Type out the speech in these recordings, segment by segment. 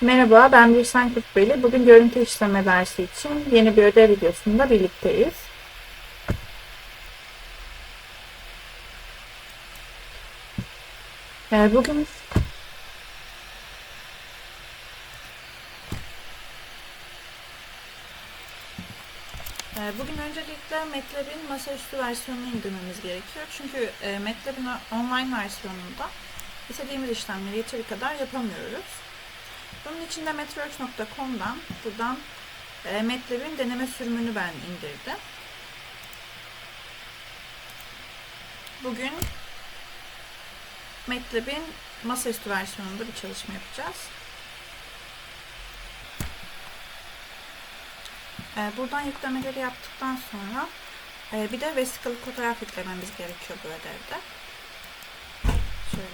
Merhaba, ben Birsen Kutbeli. Bugün görüntü işleme dersi için yeni bir ödev videosunda birlikteyiz. Ee, Bugün Ee, Bugün öncelikle MATLAB'in masaüstü versiyonunu indirmemiz gerekiyor. Çünkü e, MATLAB'in online versiyonunda istediğimiz işlemleri yeteri kadar yapamıyoruz. Bunun için de meteorology.com'dan buradan e, MATLAB'in deneme sürümünü ben indirdim. Bugün MATLAB'in masaüstü versiyonunda bir çalışma yapacağız. E, buradan yüklemeleri yaptıktan sonra e, bir de vesikalı fotoğraf yüklememiz gerekiyor bu ödevde. Şöyle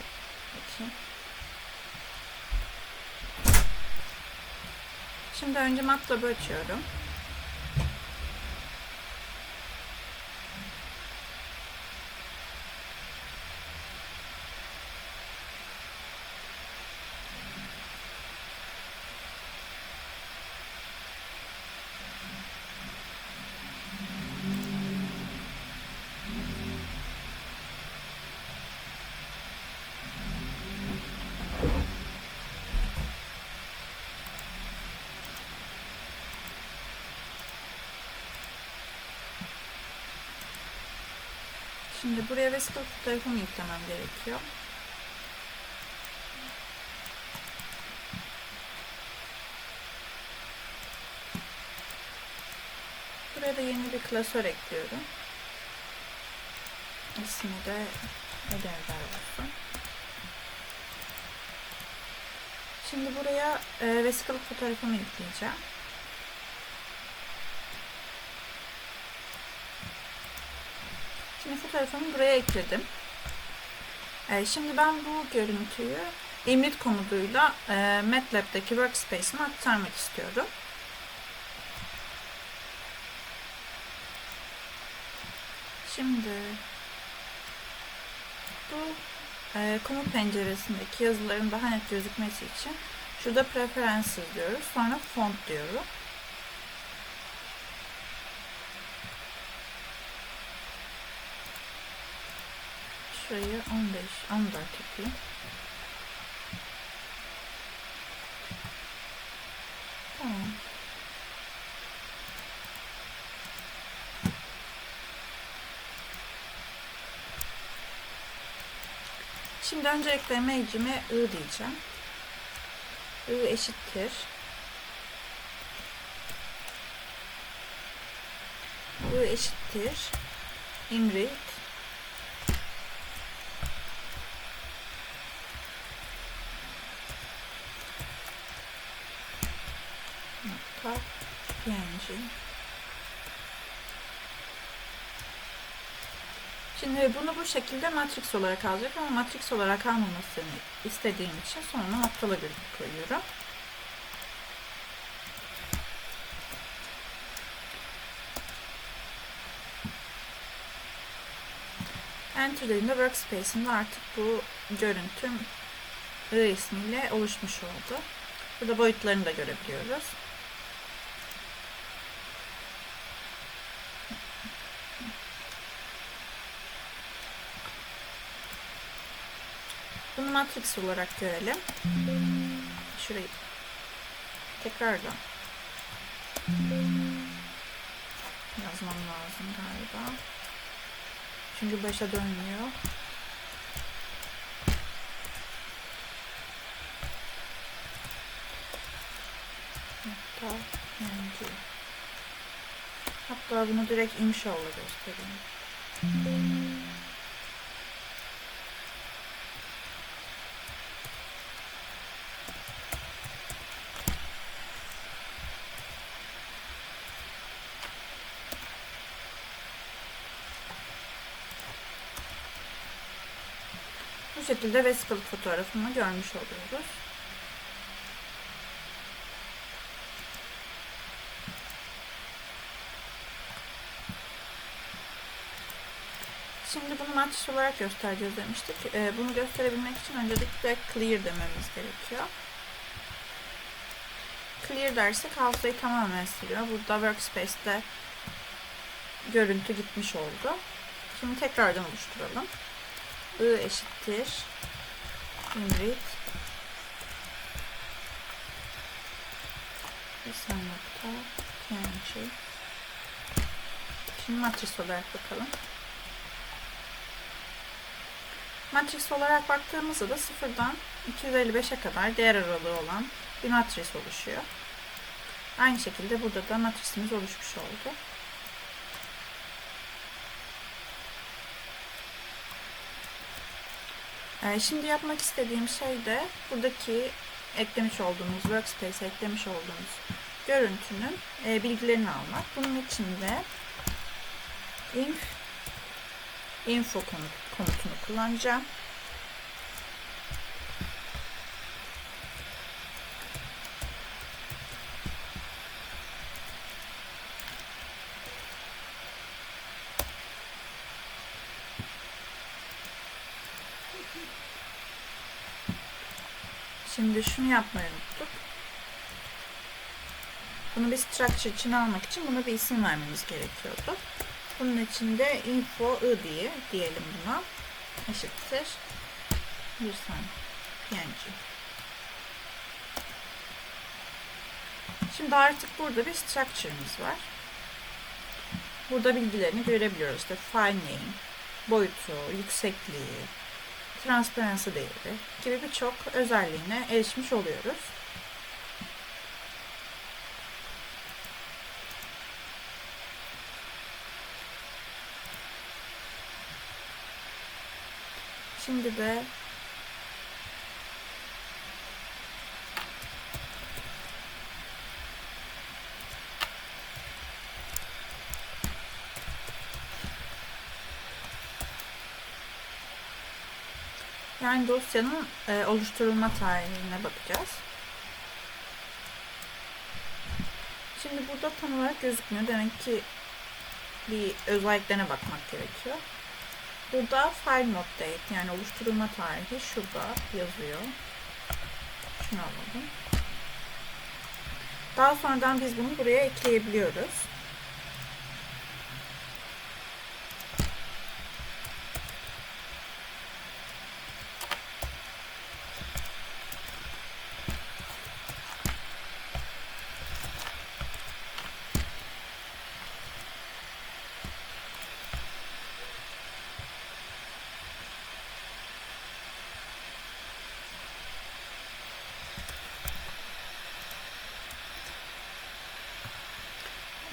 bakayım. Şimdi önce MATLAB'ı açıyorum. Şimdi buraya vesikalı fotoğrafımı yüklemem gerekiyor. Buraya da yeni bir klasör ekliyorum. İsmi de ödevler olsun. Şimdi buraya e, vesikalı fotoğrafımı yükleyeceğim. Fotoğrafımı buraya ekledim. Ee, şimdi ben bu görüntüyü emrit komutuyla e, MATLAB'deki workspace'ime aktarmak istiyorum. Şimdi bu e, komut penceresindeki yazıların daha net gözükmesi için şurada preferences diyoruz. Sonra font diyorum. Şurayı 15, 14 yapayım. Tamam. Şimdi öncelikle image'ime I diyeceğim. I eşittir. I eşittir. Imrit nokta png Şimdi bunu bu şekilde matrix olarak alacak ama matrix olarak almamasını istediğim için sonuna noktalı virgül koyuyorum. Enter dediğimde workspace'imde artık bu görüntüm I ismiyle oluşmuş oldu. Burada boyutlarını da görebiliyoruz. Matrix olarak görelim. Şurayı tekrardan yazmam lazım galiba. Çünkü başa dönmüyor. Nokta png. Hatta bunu direkt inşallah göstereyim. Bu şekilde vesikalı fotoğrafımı görmüş oluyoruz. Şimdi bunu matris olarak göstereceğiz demiştik. Ee, bunu gösterebilmek için öncelikle clear dememiz gerekiyor. clear dersek hafızayı tamamen siliyor. Burada workspace'te görüntü gitmiş oldu. Şimdi tekrardan oluşturalım. I eşittir inrit Sen nokta png Şimdi matris olarak bakalım. Matris olarak baktığımızda da sıfırdan 255'e kadar değer aralığı olan bir matris oluşuyor. Aynı şekilde burada da matrisimiz oluşmuş oldu. Şimdi yapmak istediğim şey de buradaki eklemiş olduğumuz workspace eklemiş olduğumuz görüntünün e, bilgilerini almak. Bunun için de inf info komutunu kullanacağım. Şimdi şunu yapmayı unuttuk. Bunu bir structure için almak için buna bir isim vermemiz gerekiyordu. Bunun için de info i diye diyelim buna. Eşittir. Bir saniye. PNG. Şimdi artık burada bir structure'ımız var. Burada bilgilerini görebiliyoruz. İşte file name, boyutu, yüksekliği, transparency değeri gibi birçok özelliğine erişmiş oluyoruz. Şimdi de yani dosyanın e, oluşturulma tarihine bakacağız. Şimdi burada tam olarak gözükmüyor. Demek ki bir özelliklerine bakmak gerekiyor. Burada file not date yani oluşturulma tarihi şurada yazıyor. Şunu alalım. Daha sonradan biz bunu buraya ekleyebiliyoruz.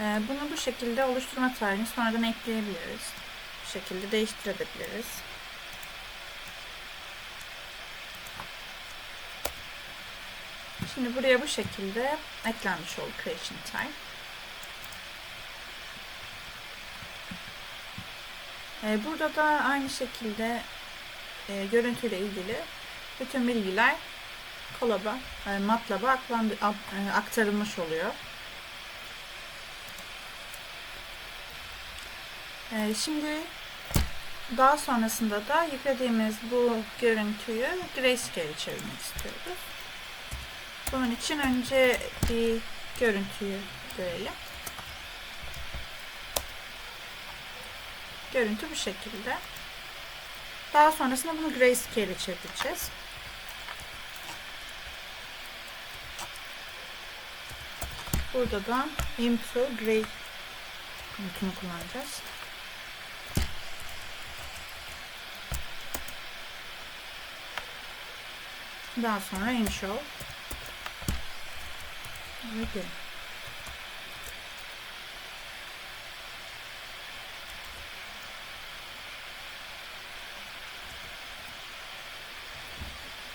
Ee, bunu bu şekilde oluşturma tarihini sonradan ekleyebiliriz. Bu şekilde değiştirebiliriz. Şimdi buraya bu şekilde eklenmiş oldu creation time. Ee, burada da aynı şekilde e, görüntüyle ilgili bütün bilgiler Colab'a, e, MATLAB'a e, aktarılmış oluyor. Şimdi daha sonrasında da yüklediğimiz bu görüntüyü grayscale çevirmek istiyoruz. Bunun için önce bir görüntüyü görelim. Görüntü bu şekilde. Daha sonrasında bunu grayscale çevireceğiz. Burada da into gray komutunu kullanacağız. Daha sonra inshow. Evet.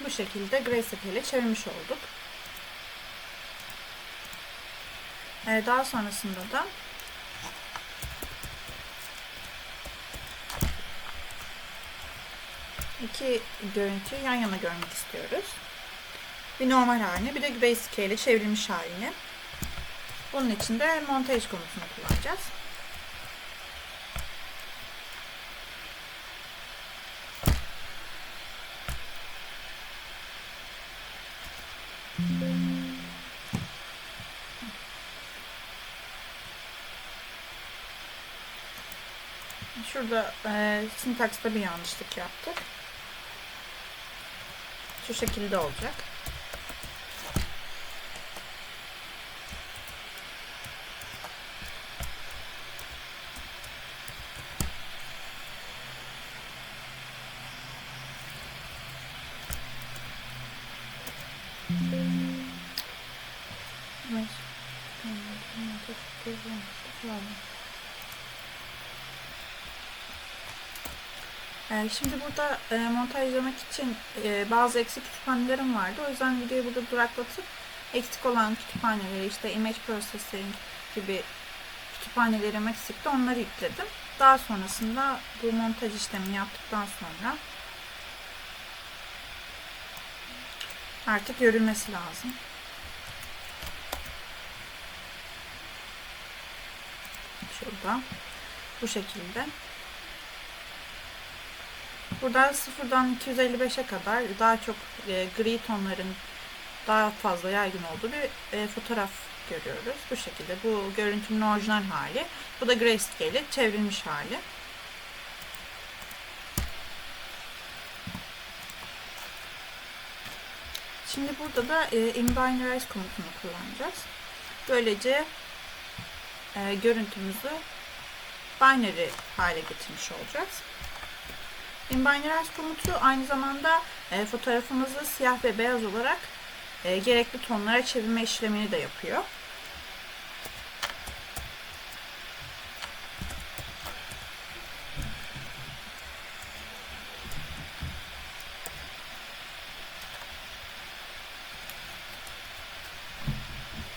Bu şekilde Grayscale ile çevirmiş olduk. Daha sonrasında da iki görüntüyü yan yana görmek istiyoruz. Bir normal halini bir de basic ile çevrilmiş halini. Bunun için de montaj konusunu kullanacağız. Şurada e, sintaksta bir yanlışlık yaptık. Şu şekilde olacak. Şimdi burada e, montajlamak için e, bazı eksik kütüphanelerim vardı. O yüzden videoyu burada duraklatıp eksik olan kütüphaneleri işte image processing gibi kütüphanelerim eksikti. Onları yükledim. Daha sonrasında bu montaj işlemini yaptıktan sonra artık görülmesi lazım. Şurada. Bu şekilde. Burada sıfırdan 255'e kadar daha çok e, gri tonların daha fazla yaygın olduğu bir e, fotoğraf görüyoruz. Bu şekilde. Bu görüntünün orijinal hali. Bu da grayscale çevrilmiş hali. Şimdi burada da e, inbinarize komutunu kullanacağız. Böylece e, görüntümüzü binary hale getirmiş olacağız. Inbinarize komutu aynı zamanda e, fotoğrafımızı siyah ve beyaz olarak e, gerekli tonlara çevirme işlemini de yapıyor.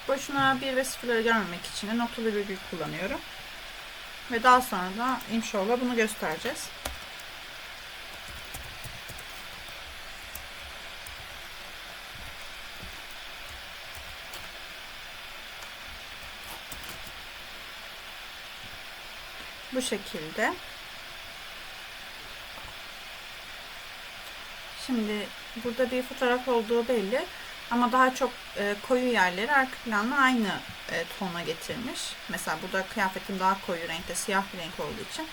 Boşuna 1 ve 0'ları görmemek için de noktalı virgül kullanıyorum. Ve daha sonra da inşallah bunu göstereceğiz. Bu şekilde. Şimdi burada bir fotoğraf olduğu belli. Ama daha çok e, koyu yerleri arka planla aynı e, tona getirmiş. Mesela burada kıyafetin daha koyu renkte siyah bir renk olduğu için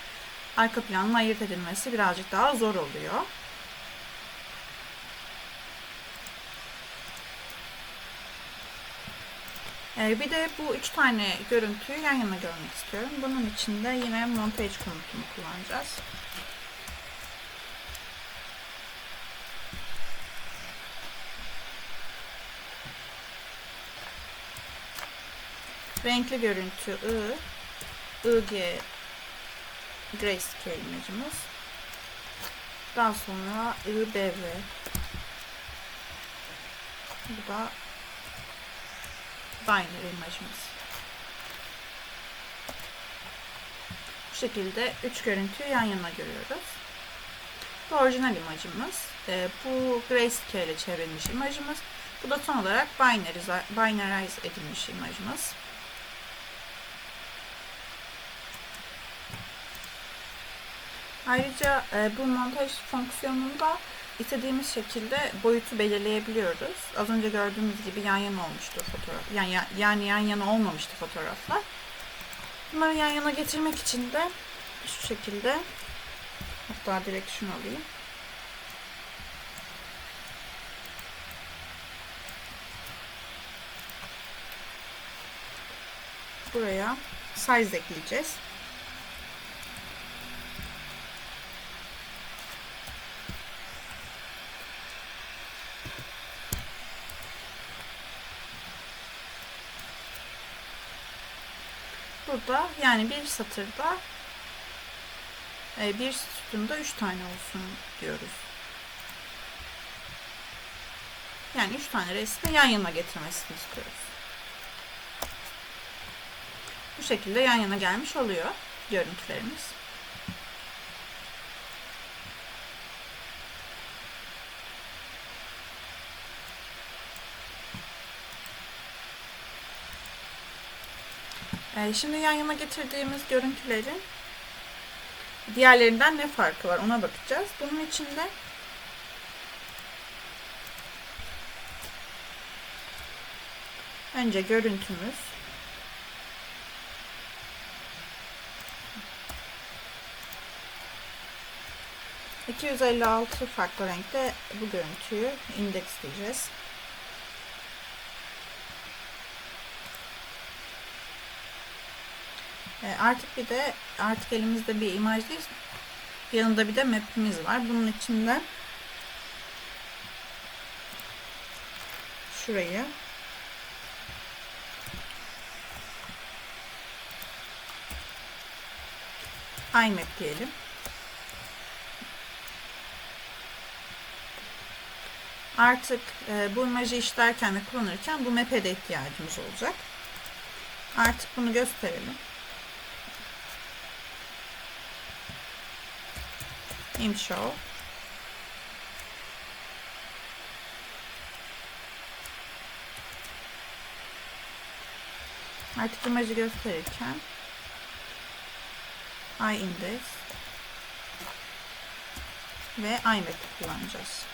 arka planla ayırt edilmesi birazcık daha zor oluyor. Bir de bu üç tane görüntüyü yan yana görmek istiyorum. Bunun için de yine montage komutunu kullanacağız. Renkli görüntü I, IG grayscale imajımız. Daha sonra IBV. Bu da binary imajımız. Bu şekilde üç görüntüyü yan yana görüyoruz. Bu orijinal imajımız. E, bu grayscale ile çevrilmiş imajımız. Bu da son olarak binary, binarize edilmiş imajımız. Ayrıca e, bu montaj fonksiyonunda istediğimiz şekilde boyutu belirleyebiliyoruz. Az önce gördüğümüz gibi yan yana olmuştu fotoğraf. Yani, yani yan yana olmamıştı fotoğraflar. Bunları yan yana getirmek için de şu şekilde hatta direkt şunu alayım. Buraya size ekleyeceğiz. Burada yani bir satırda e, bir sütunda üç tane olsun diyoruz. Yani üç tane resmi yan yana getirmesini istiyoruz. Bu şekilde yan yana gelmiş oluyor görüntülerimiz. Ee, şimdi yan yana getirdiğimiz görüntülerin diğerlerinden ne farkı var ona bakacağız. Bunun için de önce görüntümüz 256 farklı renkte bu görüntüyü indeksleyeceğiz. Artık bir de artık elimizde bir imaj değil yanında bir de map'imiz var. Bunun içinde şurayı iMap diyelim. Artık e, bu imajı işlerken ve kullanırken bu map'e de ihtiyacımız olacak. Artık bunu gösterelim. Show. Artık imajı gösterirken iIndex ve iMap kullanacağız.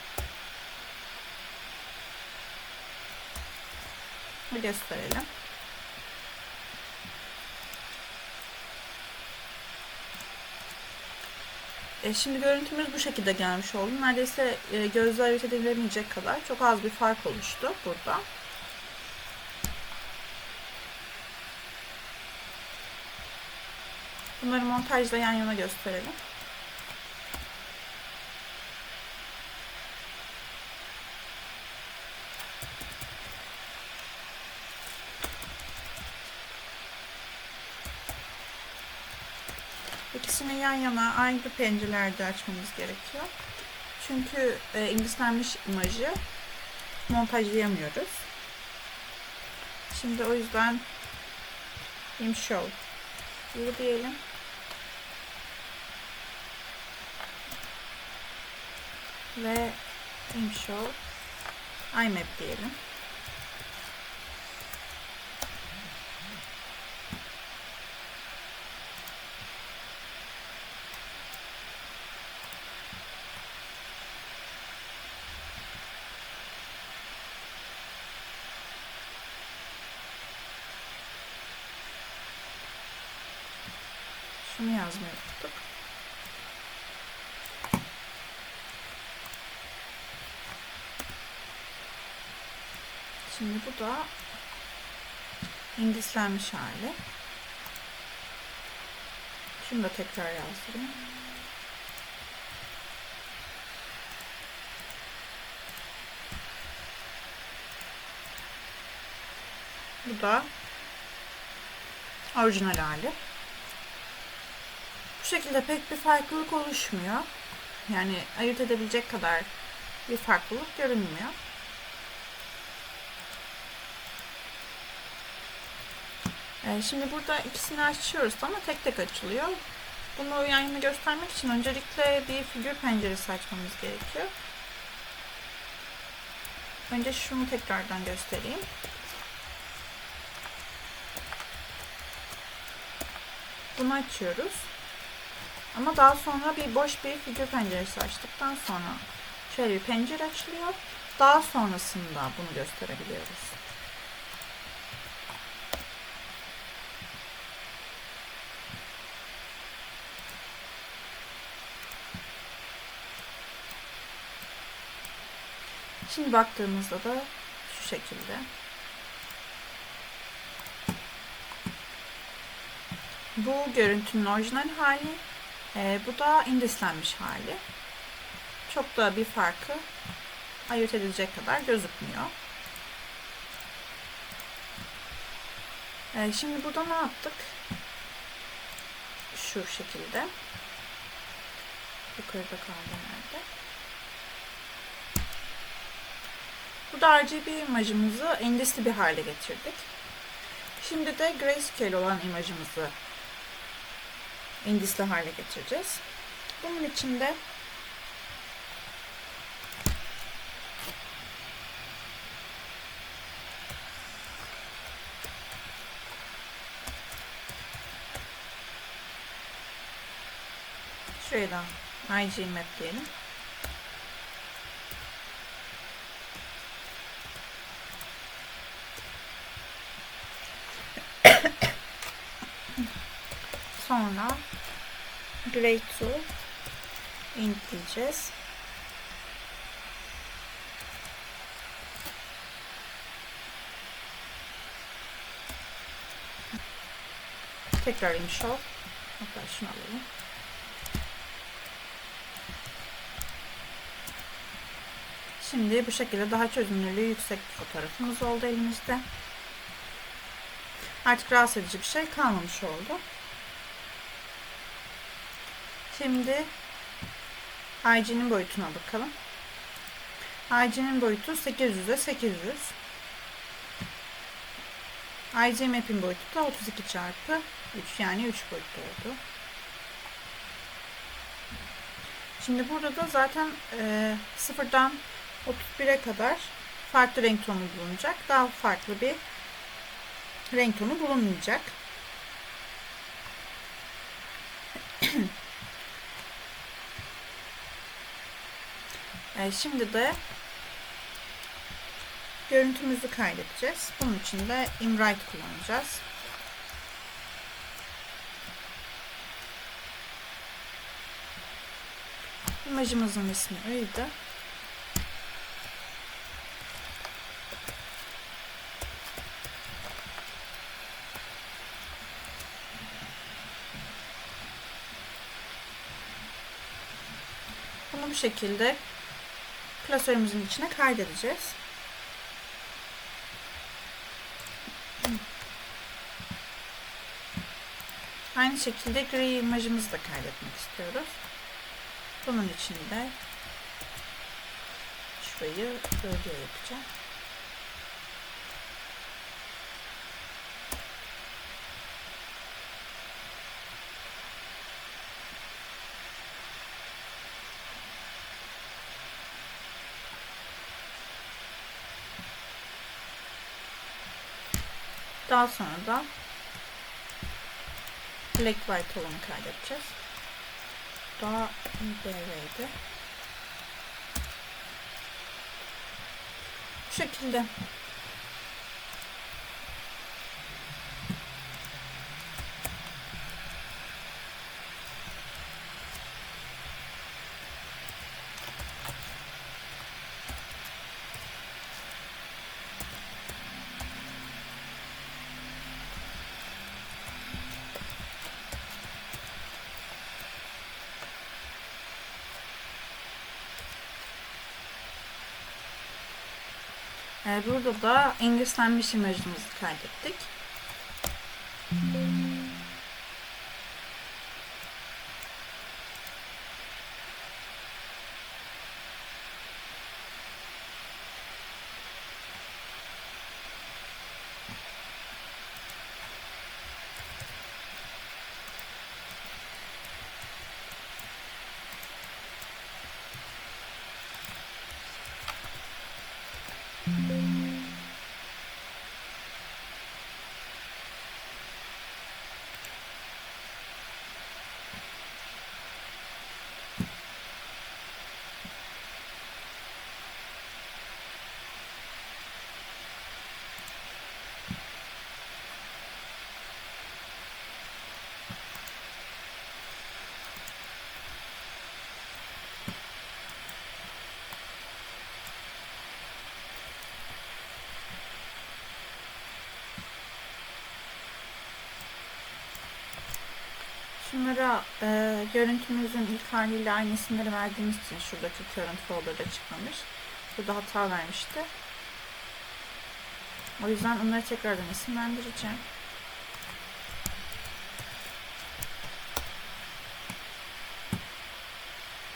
Bir gösterelim. E, şimdi görüntümüz bu şekilde gelmiş oldu. Neredeyse e, gözle ayırt edilemeyecek kadar çok az bir fark oluştu burada. Bunları montajda yan yana gösterelim. İkisini yan yana aynı pencerelerde açmamız gerekiyor. Çünkü e, indislenmiş imajı montajlayamıyoruz. Şimdi o yüzden im show bu diyelim. Ve im show imap diyelim. Şunu yazmayı unuttuk. Şimdi bu da indislenmiş hali. Şunu da tekrar yazdırayım. Bu da orijinal hali. Bu şekilde pek bir farklılık oluşmuyor. Yani ayırt edebilecek kadar bir farklılık görünmüyor. Ee, şimdi burada ikisini açıyoruz ama tek tek açılıyor. Bunu yan göstermek için öncelikle bir figür penceresi açmamız gerekiyor. Önce şunu tekrardan göstereyim. Bunu açıyoruz. Ama daha sonra bir boş bir figür penceresi açtıktan sonra şöyle bir pencere açılıyor. Daha sonrasında bunu gösterebiliyoruz. Şimdi baktığımızda da şu şekilde. Bu görüntünün orijinal hali. E, bu da indislenmiş hali. Çok da bir farkı ayırt edilecek kadar gözükmüyor. E, şimdi burada ne yaptık? Şu şekilde. Yukarıda kaldı nerede? Burada RGB imajımızı indisli bir hale getirdik. Şimdi de grayscale olan imajımızı indisli hale getireceğiz. Bunun için de şuraya da IG map diyelim. Sonra Grey to int diyeceğiz. Tekrar in show. Hatta şunu alalım. Şimdi bu şekilde daha çözünürlüğü yüksek bir fotoğrafımız oldu elimizde. Artık rahatsız edici bir şey kalmamış oldu. Şimdi IG'nin boyutuna bakalım. IG'nin boyutu 800'e 800. IG map'in boyutu da 32 çarpı 3 yani 3 boyutlu oldu. Şimdi burada da zaten e, sıfırdan 31'e kadar farklı renk tonu bulunacak. Daha farklı bir renk tonu bulunmayacak. E, şimdi de görüntümüzü kaydedeceğiz. Bunun için de InWrite kullanacağız. İmajımızın ismi öyle. Bunu bu şekilde klasörümüzün içine kaydedeceğiz. Aynı şekilde gri imajımızı da kaydetmek istiyoruz. Bunun için de şurayı bölge yapacağım. Daha sonra da black white olanı kaydedeceğiz. Daha BV'de. Bu şekilde. Burada da English imajımızı kaydettik. Şunlara e, görüntümüzün ilk haliyle aynı isimleri verdiğimiz için şuradaki current folder'da çıkmamış. Burada hata vermişti. O yüzden onları tekrardan isimlendireceğim.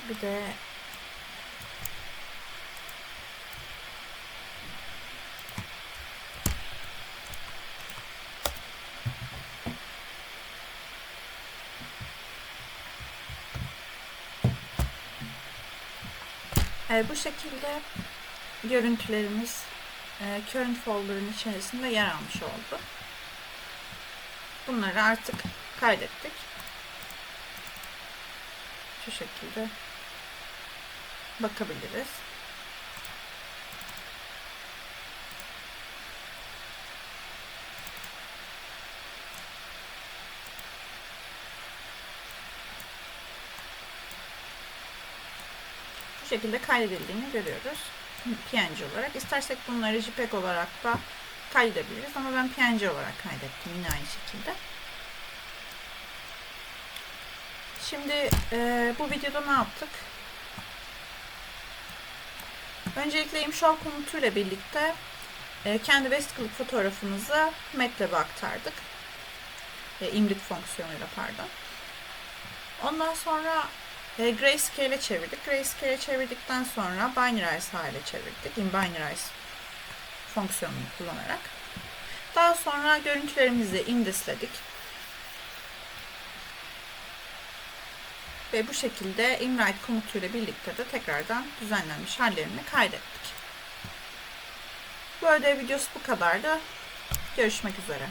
Bir de E, bu şekilde görüntülerimiz e, current folder'ın içerisinde yer almış oldu. Bunları artık kaydettik. Şu şekilde bakabiliriz. Şekilde kaydedildiğini görüyoruz. PNG olarak. İstersek bunları JPEG olarak da kaydedebiliriz ama ben PNG olarak kaydettim yine aynı şekilde. Şimdi e, bu videoda ne yaptık? Öncelikle imşal komutuyla birlikte e, kendi vesikalık fotoğrafımızı MATLAB'e aktardık. E, imlit fonksiyonuyla pardon. Ondan sonra e, Grayscale'e çevirdik. Grayscale'e çevirdikten sonra Binarize hale çevirdik. In Binarize fonksiyonunu kullanarak. Daha sonra görüntülerimizi indexledik. Ve bu şekilde InWrite komutuyla birlikte de tekrardan düzenlenmiş hallerini kaydettik. Bu ödev videosu bu kadardı. Görüşmek üzere.